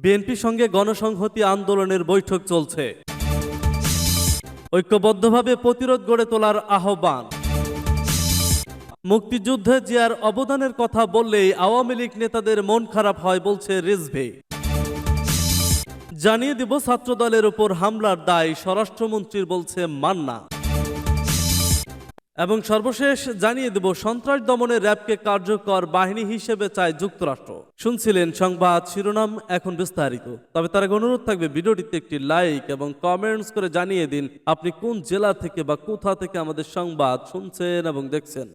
BNP সঙ্গে গণসংহতি আন্দোলনের বৈঠক চলছে। ঐক্যবদ্ধভাবে প্রতিরোধ গড়ে তোলার আহ্বান। মুক্তিযুদ্ধে জিয়ার অবদানের কথা বললেই আওয়ামী লীগ নেতাদের মন খারাপ হয় বলছে রিজভি। জানিয়ে দেব ছাত্রদলের উপর হামলার দায় স্বরাষ্ট্রমন্ত্রীর বলছে মান্না। এবং সর্বশেষ জানিয়ে দেব, সন্ত্রাস দমনে র্যাবকে কার্যকর বাহিনী হিসেবে চায় যুক্তরাষ্ট্র। শুনছিলেন সংবাদ শিরোনাম এখন বিস্তারিত। তবে তার অনুরোধ থাকবে, ভিডিওটিতে একটি লাইক এবং কমেন্টস করে জানিয়ে দিন, আপনি কোন জেলা থেকে বা কোথা থেকে আমাদের সংবাদ শুনছেন এবং দেখছেন।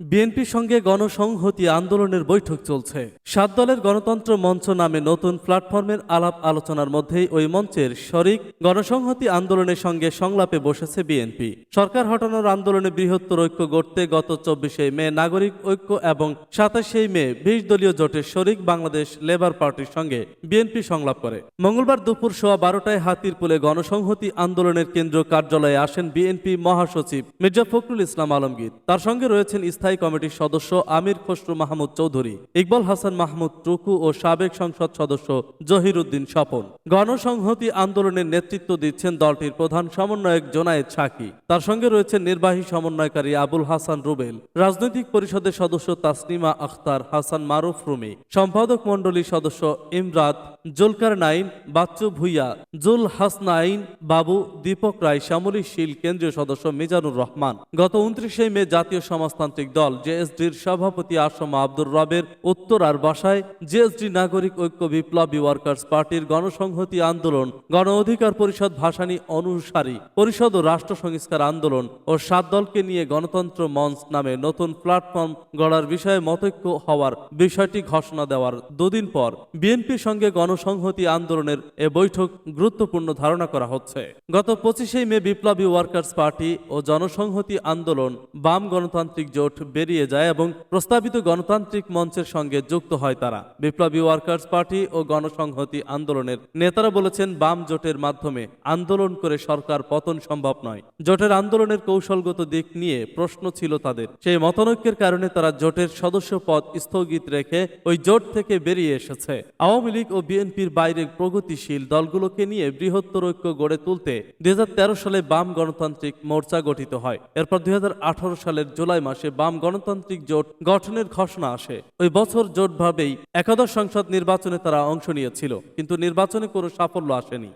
বিএনপির সঙ্গে গণসংহতি আন্দোলনের বৈঠক চলছে। সাত দলের গণতন্ত্র মঞ্চ নামে নতুন প্ল্যাটফর্মের আলাপ আলোচনার মধ্যেই ওই মঞ্চের শরিক গণসংহতি আন্দোলনের সঙ্গে সংলাপে বসেছে বিএনপি। সরকার হটানোর আন্দোলনে বৃহত্তর ঐক্য গড়তে গত চব্বিশে মে নাগরিক ঐক্য এবং সাতাশে মে বিশ দলীয় জোটের শরিক বাংলাদেশ লেবার পার্টির সঙ্গে বিএনপি সংলাপ করে। মঙ্গলবার দুপুর সোয়া বারোটায় হাতিরপুলে গণসংহতি আন্দোলনের কেন্দ্র কার্যালয়ে আসেন বিএনপি মহাসচিব মির্জা ফখরুল ইসলাম আলমগীর। তার সঙ্গে রয়েছেন স্থায়ী কমিটির সদস্য আমির খসরু মাহমুদ চৌধুরী, ইকবাল হাসান মাহমুদ টুকু ও সাবেক সংসদ সদস্য জহির উদ্দিন স্বপন। গণসংহতি আন্দোলনের নেতৃত্ব দিচ্ছেন দলটির প্রধান সমন্বয়ক জোনায়েদ সাকি। তার সঙ্গে রয়েছেন নির্বাহী সমন্বয়কারী আবুল হাসান রুবেল, রাজনৈতিক পরিষদের সদস্য তাসনিমা আখতার, হাসান মারুফ রুমি, সম্পাদক মণ্ডলীর সদস্য ইমরাত জুলকার নাইন বাচ্চু ভুইয়া, জুল হাসনাইন বাবু দীপক রায়, শ্যামলী শীল, কেন্দ্রীয় সদস্য মিজানুর রহমান। গত উনত্রিশে মে জাতীয় সমাজতান্ত্রিক দল জেএসডির সভাপতি আসম আব্দুর রবের উত্তরার বাসায় জেএসডি নাগরিক ঐক্য বিপ্লবী ওয়ার্কার্স পার্টির গণসংহতি আন্দোলন, গণ অধিকার পরিষদ ভাসানী অনুসারী পরিষদ ও রাষ্ট্র সংস্কার আন্দোলন ও সাত দলকে নিয়ে গণতন্ত্র মঞ্চ নামে নতুন প্ল্যাটফর্ম গড়ার বিষয়ে মতৈক্য হওয়ার বিষয়টি ঘোষণা দেওয়ার দুদিন পর বিএনপির সঙ্গে গণসংহতি আন্দোলনের এ বৈঠক গুরুত্বপূর্ণ ধারণা করা হচ্ছে। গত পঁচিশে মে বিপ্লবী ওয়ার্কার্স পার্টি ও জনসংহতি আন্দোলন বাম গণতান্ত্রিক জোট বেরিয়ে যায় এবং প্রস্তাবিত গণতান্ত্রিক মঞ্চের সঙ্গে যুক্ত হয় তারা। বিপ্লবী ওয়ার্কার্স পার্টি ও গণসংহতি আন্দোলনের নেতারা বলেছেন, বাম জোটের মাধ্যমে আন্দোলন করে সরকার পতন সম্ভব নয়। জোটের আন্দোলনের কৌশলগত দিক নিয়ে প্রশ্ন ছিল তাদের। সেই মতানৈক্যের কারণে তারা জোটের সদস্য পদ স্থগিত রেখে ওই জোট থেকে বেরিয়ে এসেছে। আওয়ামী লীগ ও বিএনপির বাইরে প্রগতিশীল দলগুলোকে নিয়ে বৃহত্তর ঐক্য গড়ে তুলতে দুই হাজার তেরো সালে বাম গণতান্ত্রিক মোর্চা গঠিত হয়। এরপর দুই হাজার আঠারো সালের জুলাই মাসে বাম গণতান্ত্রিক জোট গঠনের ঘোষণা আসে। ওই বছর জোটভাবেই একাদশ সংসদ নির্বাচনে তারা অংশ নিয়েছিল, কিন্তু নির্বাচনে কোনো সাফল্য আসেনি।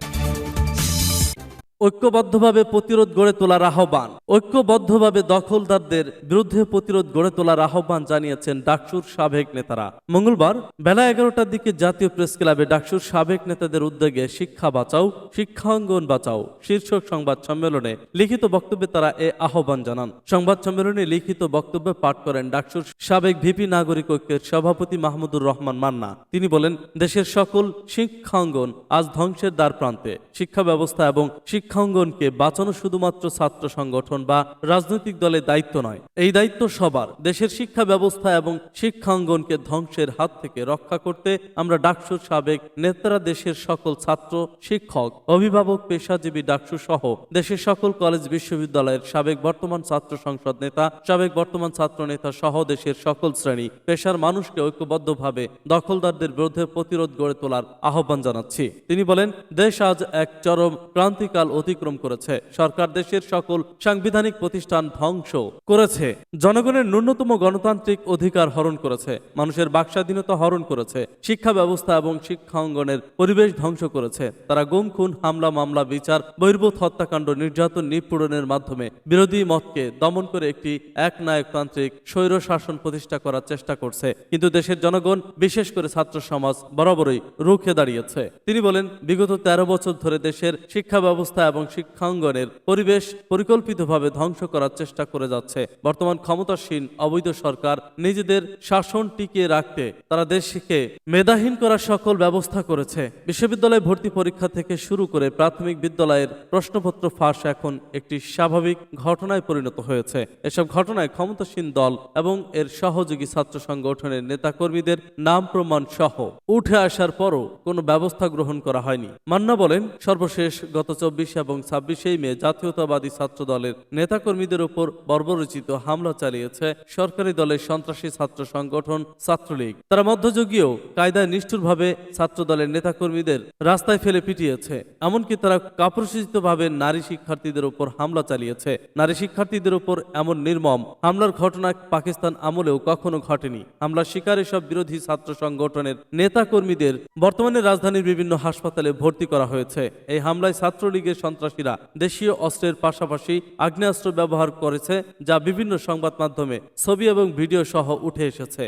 ঐক্যবদ্ধভাবে প্রতিরোধ গড়ে তোলার আহ্বান। ঐক্যবদ্ধভাবে দখলদারদের বিরুদ্ধে প্রতিরোধ গড়ে তোলার আহ্বান জানিয়েছেন ডাকসুর সাবেক নেতারা। মঙ্গলবার বেলা এগারোটার দিকে জাতীয় প্রেস ক্লাবে ডাকসুর সাবেক নেতাদের উদ্যোগে শিক্ষা বাঁচাও শিক্ষাঙ্গন বাঁচাও শীর্ষক সংবাদ সম্মেলনে লিখিত বক্তব্যে তারা এ আহ্বান জানান। সংবাদ সম্মেলনে লিখিত বক্তব্যে পাঠ করেন ডাকসুর সাবেক ভিপি নাগরিক ঐক্যের সভাপতি মাহমুদুর রহমান মান্না। তিনি বলেন, দেশের সকল শিক্ষাঙ্গন আজ ধ্বংসের দ্বার প্রান্তে। শিক্ষা ব্যবস্থা এবং শিক্ষাঙ্গনকে বাঁচানো শুধুমাত্র ছাত্র সংগঠন বা রাজনৈতিক দলের দায়িত্ব নয়, এই দায়িত্ব সবার। দেশের শিক্ষা ব্যবস্থা এবং শিক্ষাঙ্গনকে ধ্বংসের হাত থেকে রক্ষা করতে আমরা ডাকসুর সাবেক নেতারা দেশের সকল ছাত্র, শিক্ষক, অভিভাবক, পেশাজীবী ডাকসু সহ দেশের সকল কলেজ বিশ্ববিদ্যালয়ের সাবেক বর্তমান ছাত্র সংসদ নেতা, সাবেক বর্তমান ছাত্র নেতা সহ দেশের সকল শ্রেণি পেশার মানুষকে ঐক্যবদ্ধভাবে দখলদারদের বিরুদ্ধে প্রতিরোধ গড়ে তোলার আহ্বান জানাচ্ছি। তিনি বলেন, দেশ আজ এক চরম ক্রান্তিকাল অতিক্রম করেছে। সরকার দেশের সকল সাংবিধানিক প্রতিষ্ঠান ধ্বংস করেছে। জনগণের ন্যূনতম গণতান্ত্রিক অধিকার হরণ করেছে। মানুষের বাকস্বাধীনতা হরণ করেছে। শিক্ষা ব্যবস্থা এবং শিক্ষা অঙ্গনের পরিবেশ ধ্বংস করেছে। তারা গুম, খুন, হামলা, মামলা, বিচার, বহির্ভূত হত্যাকাণ্ড, নির্যাতন, নিপীড়নের মাধ্যমে বিরোধী মতকে দমন করে একটি একনায়কতান্ত্রিক স্বৈর শাসন প্রতিষ্ঠা করার চেষ্টা করছে। কিন্তু দেশের জনগণ, বিশেষ করে ছাত্র সমাজ, বরাবরই রুখে দাঁড়িয়েছে। তিনি বলেন, বিগত তেরো বছর ধরে দেশের শিক্ষা ব্যবস্থা এবং শিক্ষাঙ্গনের পরিবেশ পরিকল্পিতভাবে ধ্বংস করার চেষ্টা করে যাচ্ছে। বর্তমান ক্ষমতাসীন অবৈধ সরকার নিজেদের শাসন টিকিয়ে রাখতে তারা দেশকে মেধাহীন করার সকল ব্যবস্থা করেছে। বিশ্ববিদ্যালয় ভর্তি পরীক্ষা থেকে শুরু করে প্রাথমিক বিদ্যালয়ের প্রশ্নপত্র ফাঁস এখন একটি স্বাভাবিক ঘটনায় পরিণত হয়েছে। এসব ঘটনায় ক্ষমতাসীন দল এবং এর সহযোগী ছাত্র সংগঠনের নেতাকর্মীদের নাম প্রমাণ সহ উঠে আসার পরও কোনো ব্যবস্থা গ্রহণ করা হয়নি। মান্না বলেন, সর্বশেষ গত চব্বিশ পঁচিশে এবং ছাব্বিশেই মে জাতীয়তাবাদী ছাত্র দলের নেতাকর্মীদের উপর বর্বরচিত হামলা চালিয়েছে সরকারি দলের সন্ত্রাসী ছাত্র সংগঠন ছাত্রলীগ। তারা মধ্যযুগীয় কায়দায় নিষ্ঠুরভাবে ছাত্র দলের নেতাকর্মীদের রাস্তায় ফেলে পিটিয়েছে। এমনকি তারা কাপুরুষিতভাবে নারী শিক্ষার্থীদের উপর হামলা চালিয়েছে। নারী শিক্ষার্থীদের উপর এমন নির্মম হামলার ঘটনা পাকিস্তান আমলেও কখনো ঘটেনি। হামলার শিকার এসব বিরোধী ছাত্র সংগঠনের নেতাকর্মীদের বর্তমানে রাজধানীর বিভিন্ন হাসপাতালে ভর্তি করা হয়েছে। এই হামলায় ছাত্রলীগের সন্ত্রাসীরা দেশীয় অস্ত্রের পাশাপাশি আগ্নেয়াস্ত্র ব্যবহার করেছে যা বিভিন্ন সংবাদ মাধ্যমে, ছবি এবং ভিডিও সহ উঠে এসেছে।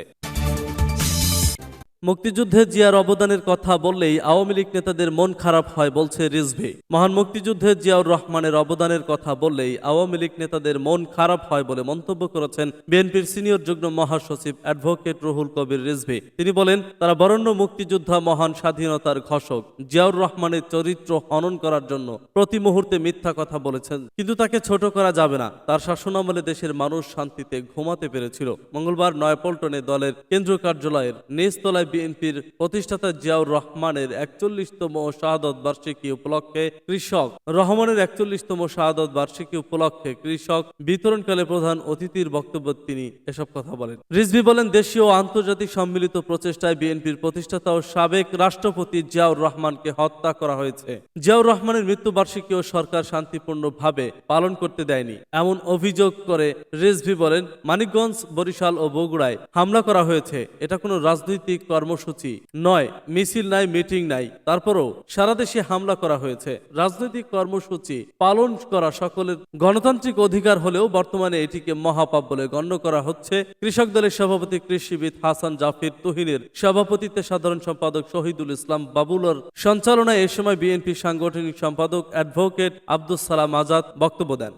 মুক্তিযুদ্ধে জিয়ার অবদানের কথা বললেই আওয়ামী লীগ নেতাদের মন খারাপ হয় বলছে রিজভি। মহান মুক্তিযুদ্ধে জিয়াউর রহমানের অবদানের কথা বললেই আওয়ামী লীগ নেতাদের মন খারাপ হয় বলে মন্তব্য করেছেন বিএনপির সিনিয়র যুগ্ম মহাসচিব অ্যাডভোকেট রুহুল কবির রিজভি। তিনি বলেন, তারা বরণ্য মুক্তিযোদ্ধা মহান স্বাধীনতার ঘোষক। জিয়াউর রহমানের চরিত্র হনন করার জন্য প্রতি মুহূর্তে মিথ্যা কথা বলেছেন। কিন্তু তাকে ছোট করা যাবে না। তার শাসনামলে দেশের মানুষ শান্তিতে ঘুমাতে পেরেছিল। মঙ্গলবার নয়পল্টনে দলের কেন্দ্রীয় কার্যালয়ের নিচতলায় বিএনপির প্রতিষ্ঠাতা জিয়াউর রহমানের একচল্লিশতম শাহাদত বার্ষিকী উপলক্ষে কৃষক, রহমানের একচল্লিশতম শাহাদত বার্ষিকী উপলক্ষে কৃষক, বিতরণকালে প্রধান অতিথির বক্তব্য তিনি এসব কথা বলেন। রিজভি বলেন, দেশীয় আন্তর্জাতিক সম্মিলিত প্রচেষ্টায় বিএনপির প্রতিষ্ঠাতা ও সাবেক রাষ্ট্রপতি জিয়াউর রহমানকে হত্যা করা হয়েছে। জিয়াউর রহমানের মৃত্যুবার্ষিকীও সরকার শান্তিপূর্ণভাবে পালন করতে দেয়নি। এমন অভিযোগ করে রিজভি বলেন, মানিকগঞ্জ, বরিশাল ও বগুড়ায় হামলা করা হয়েছে। এটা কোনো রাজনৈতিক কর্মসূচি। নয়, মিছিল নাই, মিটিং নাই। তারপরও সারা দেশে হামলা করা হয়েছে। রাজনৈতিক কর্মসূচি পালন করা সকলের গণতান্ত্রিক অধিকার হলেও বর্তমানে এটিকে মহাপাপ বলে গণ্য করা হচ্ছে। কৃষক দলের সভাপতি কৃষিবিদ হাসান জাফির তুহিনের সভাপতিত্বে সাধারণ সম্পাদক শহীদুল ইসলাম বাবুলর সঞ্চালনায় এ সময় বিএনপি সাংগঠনিক সম্পাদক অ্যাডভোকেট আব্দুস সালাম আজাদ বক্তব্য দেন।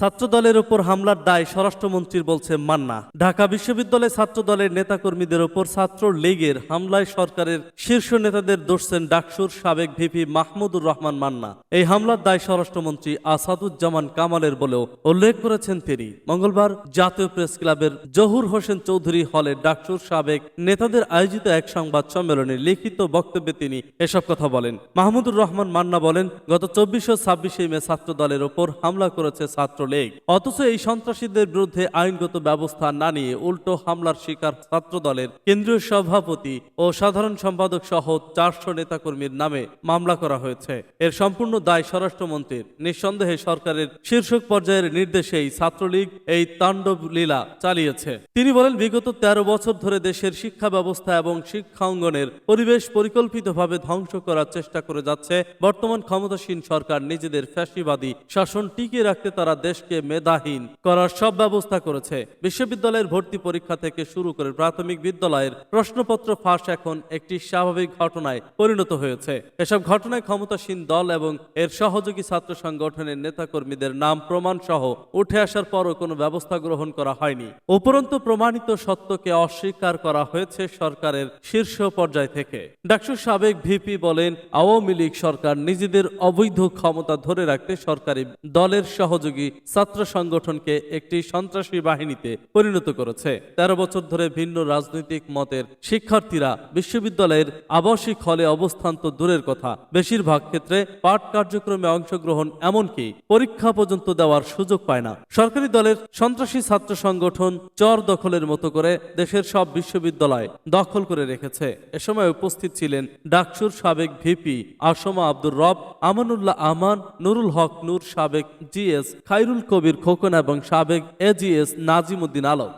ছাত্র দলের উপর হামলার দায় স্বরাষ্ট্রমন্ত্রীর বলছে মান্না। ঢাকা বিশ্ববিদ্যালয়ে ছাত্র দলের নেতাকর্মীদের উপর ছাত্র লীগের হামলায় সরকারের শীর্ষ নেতাদের দোষছেন ডাকসুর সাবেক ভিপি মাহমুদুর রহমান মান্না। এই হামলার দায় স্বরাষ্ট্রমন্ত্রী আসাদুজ্জামান কামালের বলেও উল্লেখ করেছেন তিনি। মঙ্গলবার জাতীয় প্রেস ক্লাবের জহুর হোসেন চৌধুরী হলে ডাকসুর সাবেক নেতাদের আয়োজিত এক সংবাদ সম্মেলনে লিখিত বক্তব্যে তিনি এসব কথা বলেন। মাহমুদুর রহমান মান্না বলেন, গত চব্বিশ ও ছাব্বিশে মে ছাত্র দলের ওপর হামলা করেছে ছাত্র লীগ অথচ এই সন্ত্রাসীদের বিরুদ্ধে আইনগত ব্যবস্থা না নিয়ে উল্টো হামলার শিকার ছাত্র দলের কেন্দ্রীয় সভাপতি ও সাধারণ সম্পাদক সহ চারশো নেতাকর্মীর নামে মামলা করা হয়েছে। এর সম্পূর্ণ দায় স্বরাষ্ট্রমন্ত্রীর। নিঃসন্দেহে সরকারের শীর্ষ পর্যায়ের নির্দেশেই ছাত্রলীগ এই তাণ্ডব লীলা চালিয়েছে। তিনি বলেন, বিগত ১৩ বছর ধরে দেশের শিক্ষা ব্যবস্থা এবং শিক্ষা অঙ্গনের পরিবেশ পরিকল্পিতভাবে ধ্বংস করার চেষ্টা করে যাচ্ছে। বর্তমান ক্ষমতাসীন সরকার নিজেদের ফ্যাসিবাদী শাসন টিকিয়ে রাখতে তারা দেশকে মেধাহীন করার সব ব্যবস্থা করেছে। বিশ্ববিদ্যালয়ের ভর্তি পরীক্ষা থেকে শুরু করে প্রাথমিক বিদ্যালয়ের প্রশ্নপত্র ফাঁস এখন একটি স্বাভাবিক ঘটনায় পরিণত হয়েছে। এসব ঘটনায় ক্ষমতাসীন দল এবং এর সহযোগী ছাত্র সংগঠনের নেতাকর্মীদের নাম প্রমাণ সহ উঠে আসার পরও কোনো ব্যবস্থা গ্রহণ করা হয়নি। উপরন্তু প্রমাণিত সত্যকে অস্বীকার করা হয়েছে সরকারের শীর্ষ পর্যায় থেকে। ডাকসু সাবেক ভিপি বলেন, আওয়ামী লীগ সরকার নিজেদের অবৈধ ক্ষমতা ধরে রাখতে সরকারি দলের সহযোগী ছাত্র সংগঠনকে একটি সন্ত্রাসী বাহিনীতে পরিণত করেছে। তেরো বছর ধরে ভিন্ন রাজনৈতিক মতের শিক্ষার্থীরা বিশ্ববিদ্যালয়ের আবাসিক হলে অবস্থান তো দূরের কথা। বেশিরভাগ ক্ষেত্রে পাঠ কার্যক্রমে অংশগ্রহণ এমনকি পরীক্ষা পর্যন্ত দেওয়ার সুযোগ পায় না। সরকারি দলের সন্ত্রাসী ছাত্র সংগঠন চর দখলের মতো করে দেশের সব বিশ্ববিদ্যালয় দখল করে রেখেছে। এ সময় উপস্থিত ছিলেন ডাকসুর সাবেক ভিপি আসমা আব্দুর রব, আমানুল্লাহ আমান, নুরুল হক নূর সাবেক জিএস খাইরুল কবির খোকনা এবং সাবেক এজিএস নাজিমুদ্দিন আলম।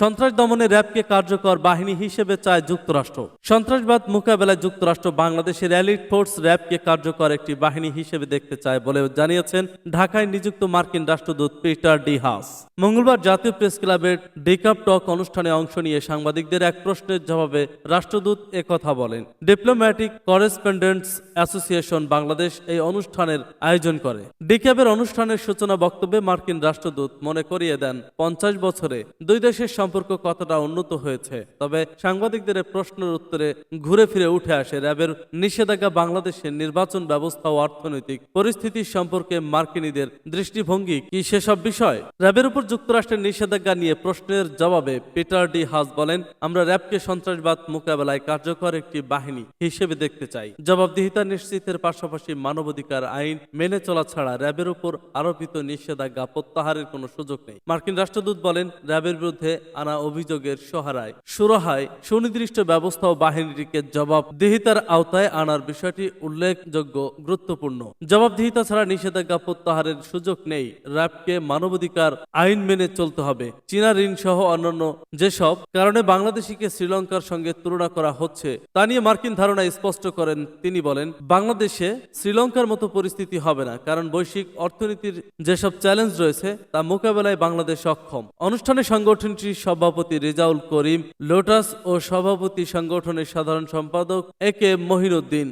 সন্ত্রাস দমনে র্যাবকে কার্যকর বাহিনী হিসেবে চায় যুক্তরাষ্ট্র। সন্ত্রাসবাদ মোকাবেলায় যুক্তরাষ্ট্র বাংলাদেশের এলিট ফোর্স র্যাবকে কার্যকর একটি বাহিনী হিসেবে দেখতে চায় বলে জানিয়েছেন ঢাকায় নিযুক্ত মার্কিন রাষ্ট্রদূত পিটার ডি হাস। মঙ্গলবার জাতীয় প্রেস ক্লাবের ডেকাপ টক অনুষ্ঠানে অংশ নিয়ে সাংবাদিকদের এক প্রশ্নের জবাবে রাষ্ট্রদূত কথা বলেন, ডিপ্লোম্যাটিক করেসপন্ডেন্টস অ্যাসোসিয়েশন বাংলাদেশ এই অনুষ্ঠানের আয়োজন করে। ডিক্যাবের অনুষ্ঠানের সূচনা বক্তব্যে মার্কিন রাষ্ট্রদূত মনে করিয়ে দেন, পঞ্চাশ বছরে দুই দেশের সম্পর্ক কতটা উন্নত হয়েছে? তবে সাংবাদিকদের প্রশ্নের উত্তরে ঘুরে ফিরে উঠে আসে র্যাবের নিষেধাজ্ঞা বাংলাদেশের নির্বাচন ব্যবস্থা ও অর্থনৈতিক পরিস্থিতি সম্পর্কে মার্কিনীদের দৃষ্টিভঙ্গি কি সেসব বিষয়? র্যাবের উপর যুক্তরাষ্ট্রের নিষেধাজ্ঞা নিয়ে প্রশ্নের জবাবে পিটার ডি হাস বলেন, আমরা র্যাবকে সন্ত্রাসবাদ মোকাবেলায় কার্যকর একটি বাহিনী হিসেবে দেখতে চাই। জবাবদিহিতা নিশ্চিতের পাশাপাশি মানবাধিকার আইন মেনে চলা ছাড়া র্যাবের উপর আরোপিত নিষেধাজ্ঞা প্রত্যাহারের কোনো সুযোগ নেই। মার্কিন রাষ্ট্রদূত বলেন, র্যাবের বিরুদ্ধে আনা অভিযোগের সহারায় সুরাহায় সুনির্দিষ্ট ব্যবস্থা ও বাহিনীটিকে জবাবদিহিতার আওতায় আনার বিষয়টি উল্লেখযোগ্য গুরুত্বপূর্ণ। জবাবদিহিতা ছাড়া নিষেধাজ্ঞা প্রত্যাহারের সুযোগ নেই। র্যাবকে মানবাধিকার আইন মেনে চলতে হবে। চীনা ঋণ সহ অন্যান্য যেসব কারণে বাংলাদেশিকে শ্রীলঙ্কার সঙ্গে তুলনা করা হচ্ছে, তা নিয়ে মার্কিন ধারণা স্পষ্ট করেন তিনি বলেন, বাংলাদেশে শ্রীলঙ্কার মতো পরিস্থিতি হবে না, কারণ বৈশ্বিক অর্থনীতির যেসব চ্যালেঞ্জ রয়েছে, তা মোকাবেলায় বাংলাদেশ সক্ষম অনুষ্ঠানে সংগঠনটির সভাপতি রেজাউল করিম লোটাস ও সভাপতি সংগঠনের সাধারণ সম্পাদক এ কে মহিনুদ্দিন।